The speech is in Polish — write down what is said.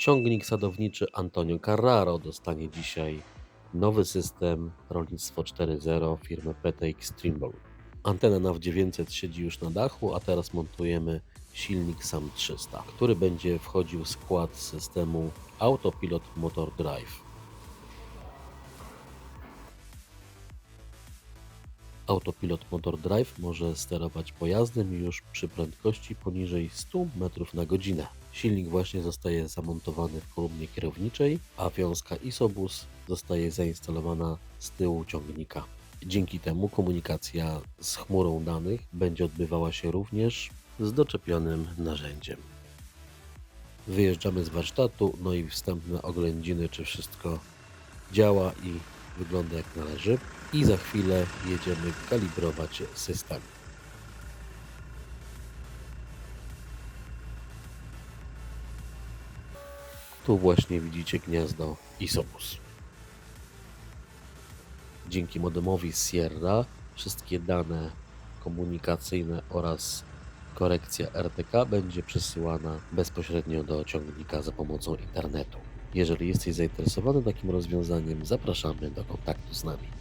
Ciągnik sadowniczy Antonio Carraro dostanie dzisiaj nowy system Rolnictwo 4.0 firmy PTX Trimble. Antena NAV 900 siedzi już na dachu, a teraz montujemy silnik SAM 300, który będzie wchodził w skład systemu Autopilot Motor Drive. Autopilot Motor Drive może sterować pojazdem już przy prędkości poniżej 100 metrów na godzinę. Silnik właśnie zostaje zamontowany w kolumnie kierowniczej, a wiązka Isobus zostaje zainstalowana z tyłu ciągnika. Dzięki temu komunikacja z chmurą danych będzie odbywała się również z doczepionym narzędziem. Wyjeżdżamy z warsztatu, no i wstępne oględziny, czy wszystko działa i wygląda jak należy. I za chwilę jedziemy kalibrować system. Tu właśnie widzicie gniazdo Isobus. Dzięki modemowi Sierra wszystkie dane komunikacyjne oraz korekcja RTK będzie przesyłana bezpośrednio do ciągnika za pomocą internetu. Jeżeli jesteś zainteresowany takim rozwiązaniem, zapraszamy do kontaktu z nami.